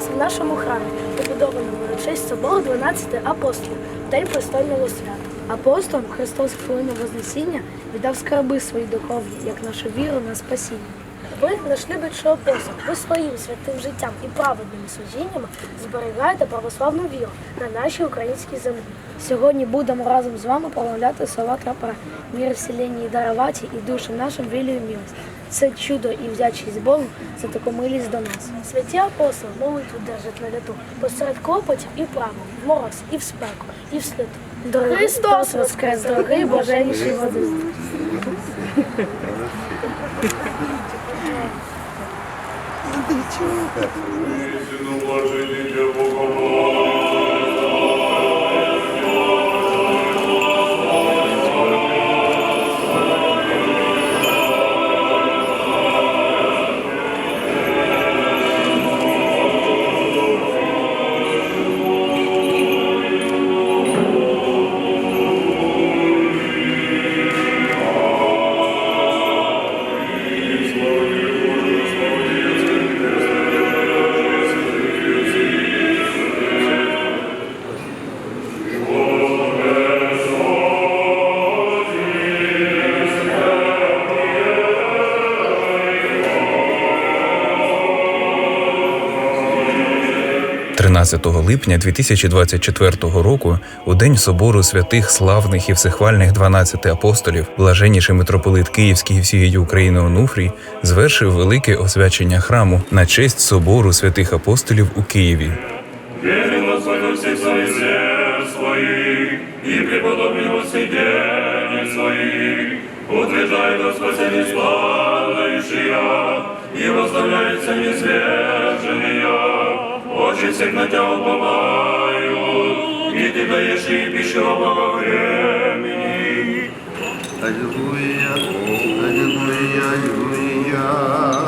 вас в нашому храмі, побудованому на честь собору 12 апостолів, день престольного свята. Апостолом Христос в хвилину Вознесіння віддав скарби свої духовні, як нашу віру на спасіння. Ви, наш любячий апостол, ви своїм святим життям і праведними служіннями зберігаєте православну віру на нашій українській землі. Сьогодні будемо разом з вами промовляти слова трапера «Мір вселенні і дарувати і душам нашим вілію милость. Це чудо і вдячність Богу за таку милість до нас. Святі апостоли молитву держать на літу посеред клопотів і правил, в мороз, і в спеку, і в слиту. Дорогий Христос воскрес, дорогий блаженніший води. Истину блажение 13 липня 2024 року, у день собору святих славних і всехвальних 12 апостолів, блаженніший митрополит Київський і всієї України Онуфрій звершив велике освячення храму на честь собору святих апостолів у Києві. Верен Господь всех своих сердц своих, и преподобный во сиденьях своих, утверждает Господь не славающая, возглавляется всех на тебя уповаю, и ты даешь и пищу во времени. Аллилуйя, аллилуйя, аллилуйя.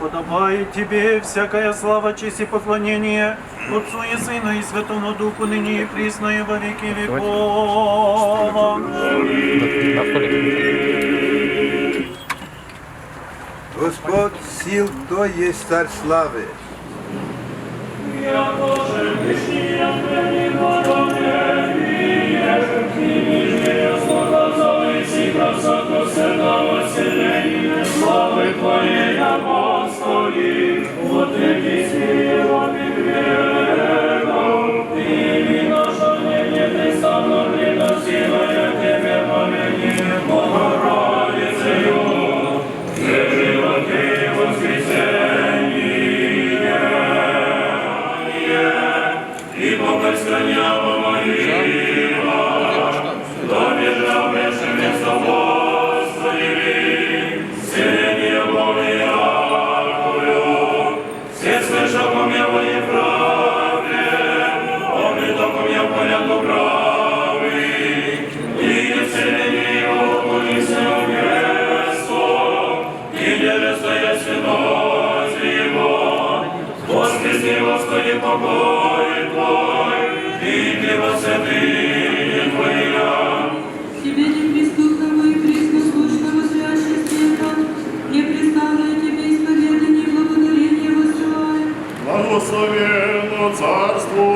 подобает тебе всякая слава, честь и поклонение Отцу и Сыну и Святому Духу, ныне и присно и во веки веков. Господь сил, кто есть царь славы. Тебе не преступного и преснослушного священства, непрестанное тебе исповедание и благодарение высылаем. Благословенно Царство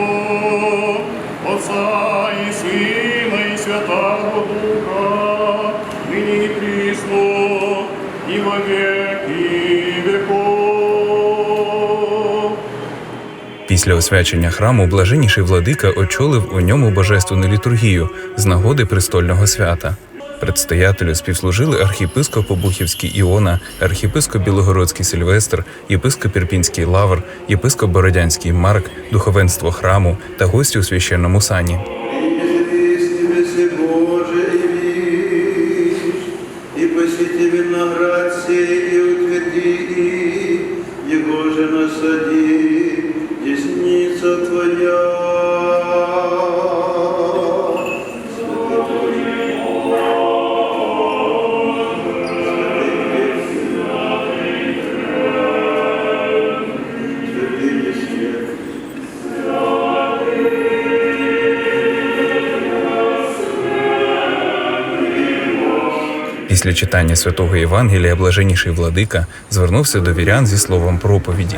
Отца и Сына Після освячення храму блаженніший владика очолив у ньому божественну літургію з нагоди престольного свята. Предстоятелю співслужили архіпископ Обухівський Іона, архіпископ Білогородський Сильвестр, єпископ Ірпінський Лавр, єпископ Бородянський Марк, духовенство храму та гості у священному сані. Після читання святого Євангелія блаженніший владика звернувся до вірян зі словом проповіді.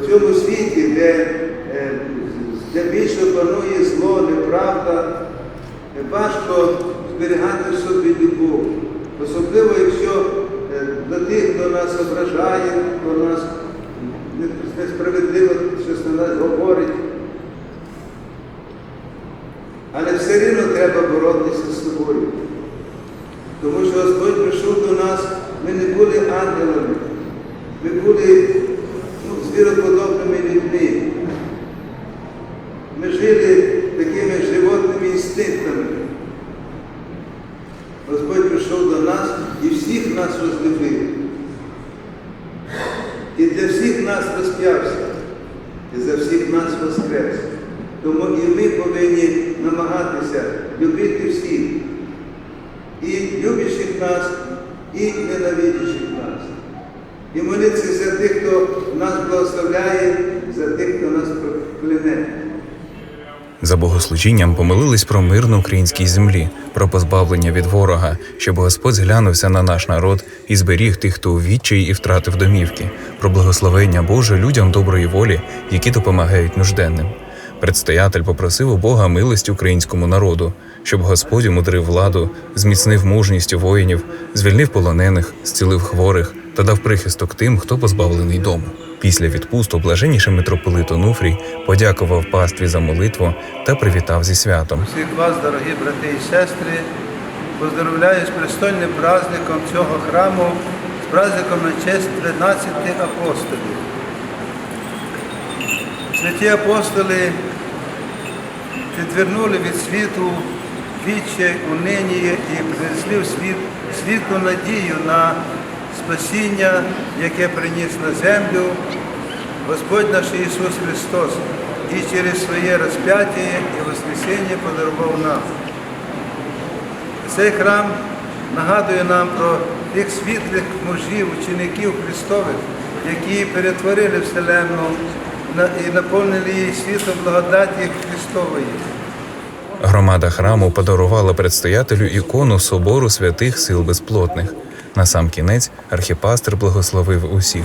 В цьому світі, де, е, де більше панує зло, неправда, е, важко зберігати в собі любов. Особливо, якщо е, до тих, хто нас ображає, хто нас несправедливо щось на нас говорить. Але все рівно треба боротися з собою. Тому що Господь прийшов до нас, ми не були ангелами, ми були ну, звіроподобними людьми. Ми жили такими животними інстинктами. Господь прийшов до нас і всіх нас розлюбив. І для всіх нас розп'явся, і за всіх нас воскрес. Тому і ми повинні намагатися любити всіх, нас, і ненавидящих нас. І молитися за тих, хто нас благословляє, за тих, хто нас прокляне. За богослужінням помолились про мир на українській землі, про позбавлення від ворога, щоб Господь зглянувся на наш народ і зберіг тих, хто у відчаї і втратив домівки, про благословення Боже людям доброї волі, які допомагають нужденним. Предстоятель попросив у Бога милості українському народу, щоб Господь умудрив владу, зміцнив мужність воїнів, звільнив полонених, зцілив хворих та дав прихисток тим, хто позбавлений дому. Після відпусту блаженніший митрополит Онуфрій подякував пастві за молитву та привітав зі святом. Всіх вас, дорогі брати і сестри, поздравляю з престольним праздником цього храму, з праздником на честь 13 апостолів. Святі апостоли відвернули від світу відчай, униння і принесли в світ світлу надію на спасіння, яке приніс на землю Господь наш Ісус Христос і через своє розп'яття і Воскресіння подарував нам. Цей храм нагадує нам про тих світлих мужів, учеників Христових, які перетворили Вселенну і наповнили її світом благодаті Христової. Громада храму подарувала предстоятелю ікону собору святих сил безплотних. На сам кінець архіпастер благословив усіх.